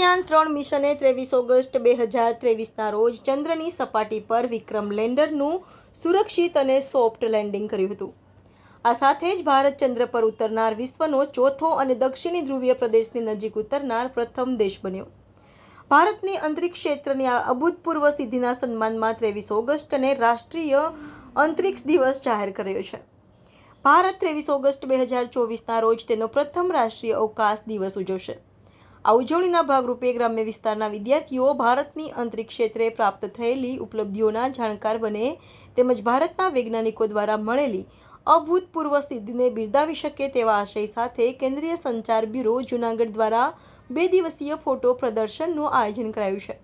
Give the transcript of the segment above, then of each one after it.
ચંદ્રયાન ત્રણ મિશને ત્રેવીસ ઓગસ્ટ બે હજાર ત્રેવીસના રોજ ચંદ્રની સપાટી પર વિક્રમ લેન્ડરનું સુરક્ષિત અને સોફ્ટ લેન્ડિંગ કર્યું હતું. આ સાથે જ ભારત ચંદ્ર પર ઉતરનાર વિશ્વનો ચોથો અને દક્ષિણી ધ્રુવીય પ્રદેશની નજીક ઉતરનાર પ્રથમ દેશ બન્યો. ભારતની અંતરિક્ષ ક્ષેત્રની આ અભૂતપૂર્વ સિદ્ધિના સન્માનમાં ત્રેવીસ ઓગસ્ટને રાષ્ટ્રીય અંતરિક્ષ દિવસ જાહેર કર્યો છે. ભારત ત્રેવીસ ઓગસ્ટ બે હજાર ચોવીસના રોજ તેનો પ્રથમ રાષ્ટ્રીય અવકાશ દિવસ ઉજવશે. આ ઉજવણીના ભાગરૂપે ગ્રામ્ય વિસ્તારના વિદ્યાર્થીઓ ભારતની અંતરિક્ષ ક્ષેત્રે પ્રાપ્ત થયેલી ઉપલબ્ધિઓના જાણકાર બને તેમજ ભારતના વૈજ્ઞાનિકો દ્વારા મળેલી અભૂતપૂર્વ સ્થિતિને બિરદાવી શકે તેવા આશય સાથે કેન્દ્રીય સંચાર બ્યુરો જૂનાગઢ દ્વારા બે દિવસીય ફોટો પ્રદર્શનનું આયોજન કરાયું છે.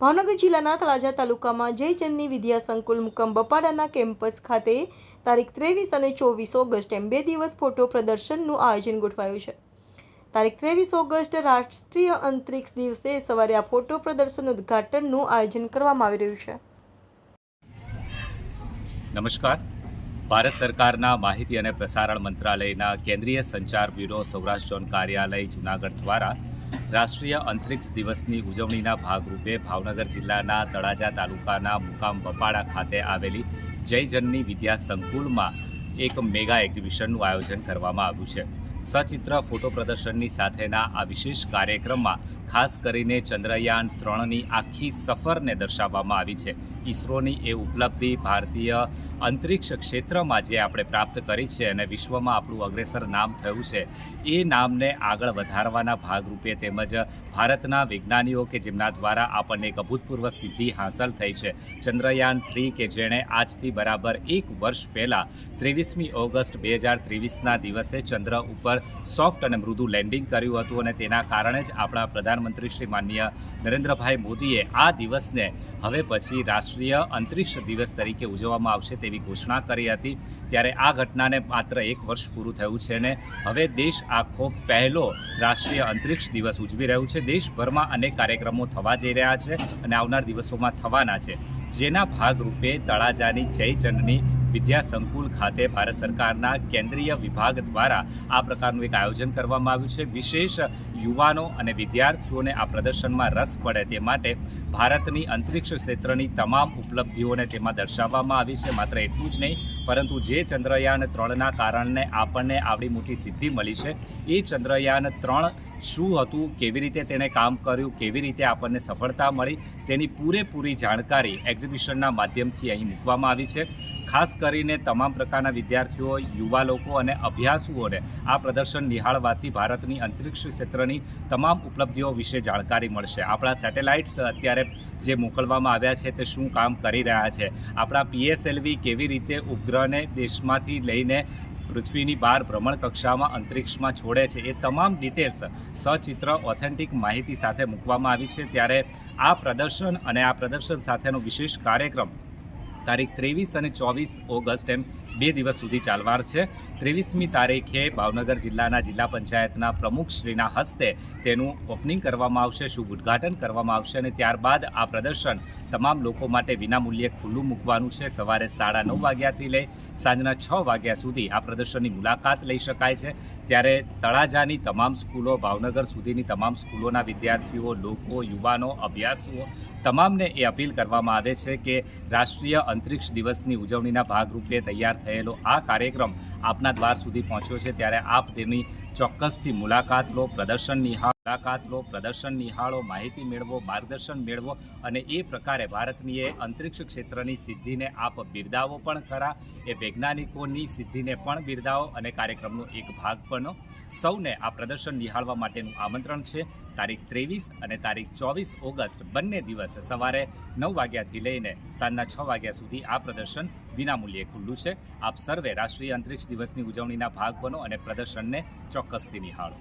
ભાવનગર જિલ્લાના તળાજા તાલુકામાં જય જનની વિદ્યા સંકુલ મુકમ બપાડાના કેમ્પસ ખાતે તારીખ ત્રેવીસ અને ચોવીસ ઓગસ્ટ એમ બે દિવસ ફોટો પ્રદર્શનનું આયોજન ગોઠવાયું છે. તારીખ ત્રેવીસ ઓગસ્ટ રાષ્ટ્રીય અંતરિક્ષ દિવસે સવારે આ ફોટો પ્રદર્શન ઉદ્ઘાટનનું આયોજન કરવામાં આવી રહ્યું છે. નમસ્કાર. ભારત સરકારના માહિતી અને પ્રસારણ મંત્રાલયના કેન્દ્રીય સંચાર બ્યુરો સૌરાષ્ટ્ર ઝોન કાર્યાલય જૂનાગઢ દ્વારા રાષ્ટ્રીય અંતરિક્ષ દિવસની ઉજવણીના ભાગરૂપે ભાવનગર જિલ્લાના તળાજા તાલુકાના મુકામ બપાડા ખાતે આવેલી જય જનની વિદ્યા સંકુલમાં એક મેગા એક્ઝિબિશનનું આયોજન કરવામાં આવ્યું છે. સચિત્ર ફોટો પ્રદર્શનની સાથેના આ વિશેષ કાર્યક્રમમાં ખાસ કરીને ચંદ્રયાન ત્રણની આખી સફરને દર્શાવવામાં આવી છે. ઈસરોની એ ઉપલબ્ધિ ભારતીય અંતરિક્ષ ક્ષેત્રમાં જે આપણે પ્રાપ્ત કરી છે અને વિશ્વમાં આપણું અગ્રેસર નામ થયું છે, એ નામને આગળ વધારવાના ભાગરૂપે તેમજ ભારતના વિજ્ઞાનીઓ કે જેમના દ્વારા આપણને એક અભૂતપૂર્વ સિદ્ધિ હાંસલ થઈ છે. ચંદ્રયાન થ્રી, કે જેણે આજથી બરાબર એક વર્ષ પહેલાં ત્રેવીસમી ઓગસ્ટ બે હજાર ત્રેવીસના દિવસે ચંદ્ર ઉપર સોફ્ટ અને મૃદુ લેન્ડિંગ કર્યું હતું અને તેના કારણે જ આપણા પ્રધાનમંત્રી શ્રી માન્ય નરેન્દ્રભાઈ મોદીએ આ દિવસને હવે પછી રાષ્ટ્રીય અંતરિક્ષ દિવસ તરીકે ઉજવવામાં આવશે તેવી ઘોષણા કરી હતી. ત્યારે આ ઘટનાને માત્ર એક વર્ષ પૂરું થયું છે અને હવે દેશ આખો પહેલો રાષ્ટ્રીય અંતરિક્ષ દિવસ ઉજવી રહ્યું છે. દેશભરમાં અનેક કાર્યક્રમો થવા જઈ રહ્યા છે અને આવનાર દિવસોમાં થવાના છે. જેના ભાગરૂપે તળાજાની જયચંદની વિદ્યા સંકુલ ખાતે ભારત સરકારના કેન્દ્રીય વિભાગ દ્વારા આ પ્રકારનું એક આયોજન કરવામાં આવ્યું છે. વિશેષ યુવાનો અને વિદ્યાર્થીઓને આ પ્રદર્શનમાં રસ પડે તે માટે ભારતની અંતરિક્ષ ક્ષેત્રની તમામ ઉપલબ્ધિઓને તેમાં દર્શાવવામાં આવી છે. માત્ર એટલું જ નહીં, પરંતુ જે ચંદ્રયાન ત્રણના કારણે આપણને આવડી મોટી સિદ્ધિ મળી છે. એ ચંદ્રયાન ત્રણ શું હતું, કેવી રીતે તેણે કામ કર્યું, કેવી રીતે આપણને સફળતા મળી, તેની પૂરેપૂરી જાણકારી એક્ઝિબિશનના માધ્યમથી અહીં મૂકવામાં આવી છે. ખાસ કરીને તમામ પ્રકારના વિદ્યાર્થીઓ, યુવા લોકો અને અભ્યાસુઓને આ પ્રદર્શન નિહાળવાથી ભારતની અંતરિક્ષ ક્ષેત્રની તમામ ઉપલબ્ધિઓ વિશે જાણકારી મળશે. આપણા સેટેલાઇટ્સ અત્યારે જે મોકલવામાં આવ્યા છે તે શું કામ કરી રહ્યા છે? આપણા પીએસએલવી કેવી રીતે ઉપગ્રહને દેશમાંથી લઈને પૃથ્વીની બહાર ભ્રમણ કક્ષામાં અંતરિક્ષમાં છોડે છે. એ તમામ ડિટેલ્સ સચિત્ર ઓથેન્ટિક માહિતી સાથે મૂકવામાં આવી છે. ત્યારે આ પ્રદર્શન અને આ પ્રદર્શન સાથેનો વિશેષ કાર્યક્રમ તારીખ ત્રેવીસ અને ચોવીસ ઓગસ્ટ એમ બે દિવસ સુધી ચાલવાર છે. ત્રેવીસમી તારીખે ભાવનગર જિલ્લાના જિલ્લા પંચાયતના પ્રમુખશ્રીના હસ્તે તેનું ઓપનિંગ કરવામાં આવશે, શુભ ઉદ્ઘાટન કરવામાં આવશે અને ત્યારબાદ આ પ્રદર્શન તમામ લોકો માટે વિનામૂલ્યે ખુલ્લું મૂકવાનું છે. સવારે સાડા નવ વાગ્યાથી લઈ સાંજના છ વાગ્યા સુધી આ પ્રદર્શનની મુલાકાત લઈ શકાય છે. ત્યારે તળાજાની તમામ સ્કૂલો, ભાવનગર સુધીની તમામ સ્કૂલોના વિદ્યાર્થીઓ, લોકો, યુવાનો, અભ્યાસુઓ, તમામને એ અપીલ કરવામાં આવે છે કે રાષ્ટ્રીય અંતરિક્ષ દિવસની ઉજવણીના ભાગરૂપે તૈયાર થયેલો આ કાર્યક્રમ આપના દ્વાર સુધી પહોંચ્યો છે. ત્યારે આપ તેની ચોક્કસથી મુલાકાત લો, પ્રદર્શન નિહાળ. મુલાકાત લો પ્રદર્શન નિહાળો, માહિતી મેળવો, માર્ગદર્શન મેળવો અને એ પ્રકારે ભારતની એ અંતરિક્ષ ક્ષેત્રની સિદ્ધિને આપ બિરદાવો પણ ખરા, એ વૈજ્ઞાનિકોની સિદ્ધિને પણ બિરદાવો અને કાર્યક્રમનો એક ભાગ બનો. સૌને આ પ્રદર્શન નિહાળવા માટેનું આમંત્રણ છે. તારીખ ત્રેવીસ અને તારીખ ચોવીસ ઓગસ્ટ બંને દિવસ સવારે નવ વાગ્યાથી લઈને સાંજના છ વાગ્યા સુધી આ પ્રદર્શન વિનામૂલ્યે ખુલ્લું છે. આપ સર્વે રાષ્ટ્રીય અંતરિક્ષ દિવસની ઉજવણીના ભાગ બનો અને પ્રદર્શનને ચોક્કસથી નિહાળો.